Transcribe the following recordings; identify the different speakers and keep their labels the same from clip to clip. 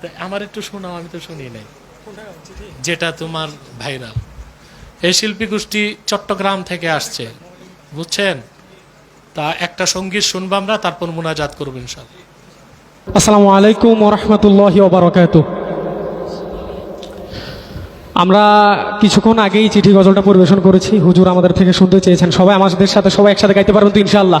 Speaker 1: তা আমার একটু শোনাও আমি তো শুনি নাই। যেটা তোমার ভাইরাল। এই শিল্পী গোষ্ঠী চট্টগ্রাম থেকে আসছে বুঝছেন? তা একটা সংগীত শুনব আমরা তারপর মোনাজাত করব ইনশাল্লাহ
Speaker 2: আসসালামু আলাইকুম ওরহমতুল্লাহ ওবরাকাত আমরা কিছুক্ষণ আগেই চিঠি গজলটা পরিবেশন করেছি। হুজুর আমাদের থেকে শুনতে চেয়েছেন। সবাই আমাদের সাথে সবাই একসাথে গাইতে পারবেন তো ইনশাল্লাহ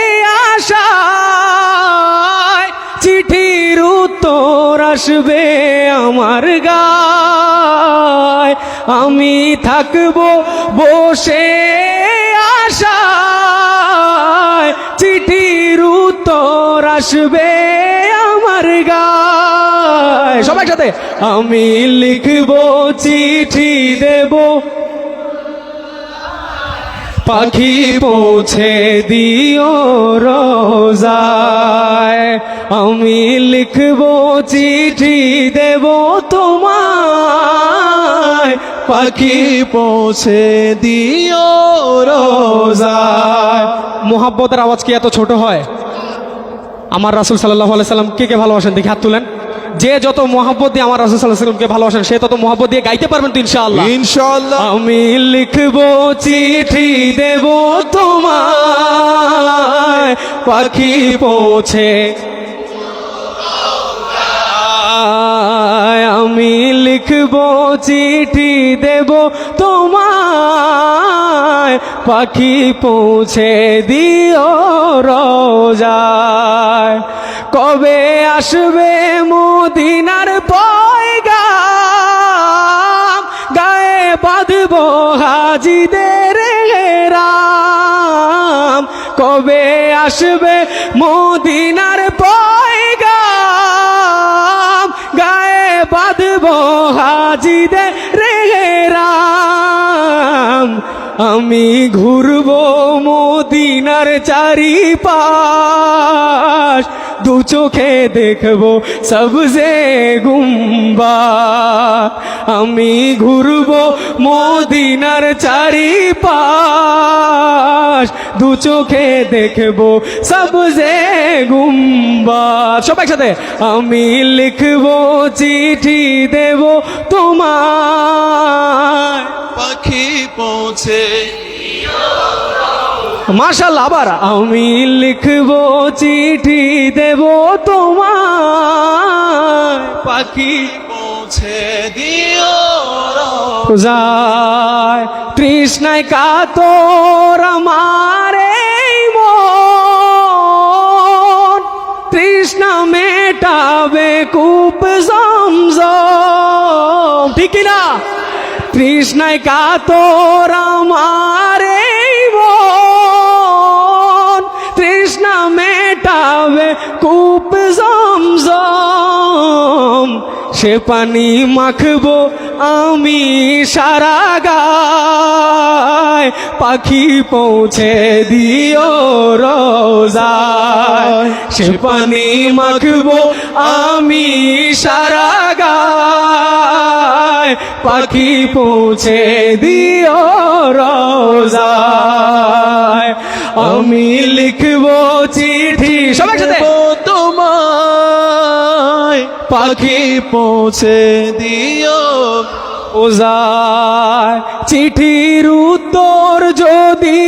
Speaker 2: আশায় চিঠির উত্তর আসবে আমার গায়। আমি থাকব বসে আশায়, চিঠির উত্তর আসবে আমার গায়। সবাই সাথে আমি লিখব, চিঠি দেবো পাখি পৌঁছে দিও রোজায়। আমি লিখব চিঠি, দেব তোমায়। পাখি পৌঁছে দিও রোজায়। মোহাব্বতের আওয়াজ কি এত ছোট হয়? আমার রাসুল সাল্লাহ সাল্লাম কে কে ভালোবাসেন? দেখি হাত তুলেন। যে যত মোহাব্বত দিয়ে আমার রাসুল সাল্লাহ সাল্লামকে ভালোবাসেন সে তত মোহাব্বত দিয়ে গাইতে পারবেন তো ইনশাআল্লাহ।
Speaker 3: ইনশাআল্লাহ।
Speaker 2: আমি লিখব চিঠি দেব তোমায় পাখি পৌঁছে। আমি লিখব চিঠি দেব তোমায় পাখি পৌঁছে দিও রোজায়। কবে আসবে মুদিনার পয়গা গায়ে বাঁধব হাজিদের রাম। কবে আসবে মুদিনার পয়গা গায়ে বাঁধব আমি ঘুরব মদিনার চারিপাশ। দু চোখে দেখব সবজে গুম্বা। আমি ঘুরব মদিনার চারিপাশ। দু চোখে দেখব সবজে গুম্বা। সবাই সাথে আমি লিখব চিঠি দেব তোমার
Speaker 3: পাখি পৌঁছে।
Speaker 2: মাশাল্লাহ আবার আমি লিখব চিঠি দেব তোমার
Speaker 3: পাখি পৌঁছে দিও
Speaker 2: যায় তৃষ্ণায় কাতর আমার তৃষ্ণা মেটাবে কূপ জমজম তৃষ্ণায় কাতর আমার তৃষ্ণা মেটাবে কূপ জমজম। সে পানি মাখবো আমি সারা গায়। পাখি পৌঁছে দিও রোজায়। সে পানি মাখবো আমি সারা গায়। পাখি পৌঁছে দিও রোজায়। আমি লিখব চিঠি সবাই সাথে
Speaker 3: তোমায়। পাখি পৌঁছে দিও
Speaker 2: ওজায় চিঠির উত্তর যদি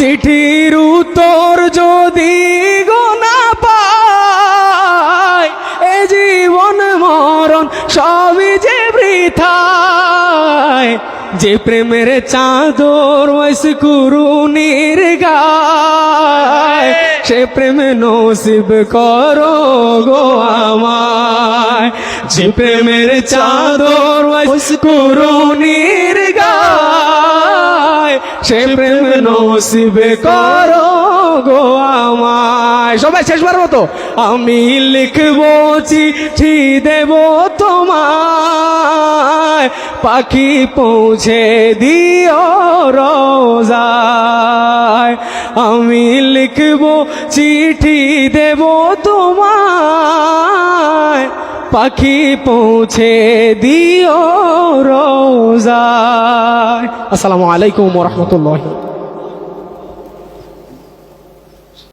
Speaker 2: চিঠির উত্তর যদি গোনা পাই এ জীবন মরণ সবই যে বৃথায়। যে প্রেমের চাদর ওয়াইস কুরুনির গায়, সে প্রেম নসিব করো গো আমায়। যে প্রেমের চাদর ওয়াইস কুরুনির গায়, সে প্রেম নসিবে করো গো আমায়। সবাই শেষবার মতো আমি লিখব, চিঠি দেব তোমায়। পাখি পৌঁছে দিও রোজায়। আমি লিখব, চিঠি দেব তোমায়। পাখি পৌঁছে দিও রোজায়। আসসালামু আলাইকুম রহমতুল্লাহ।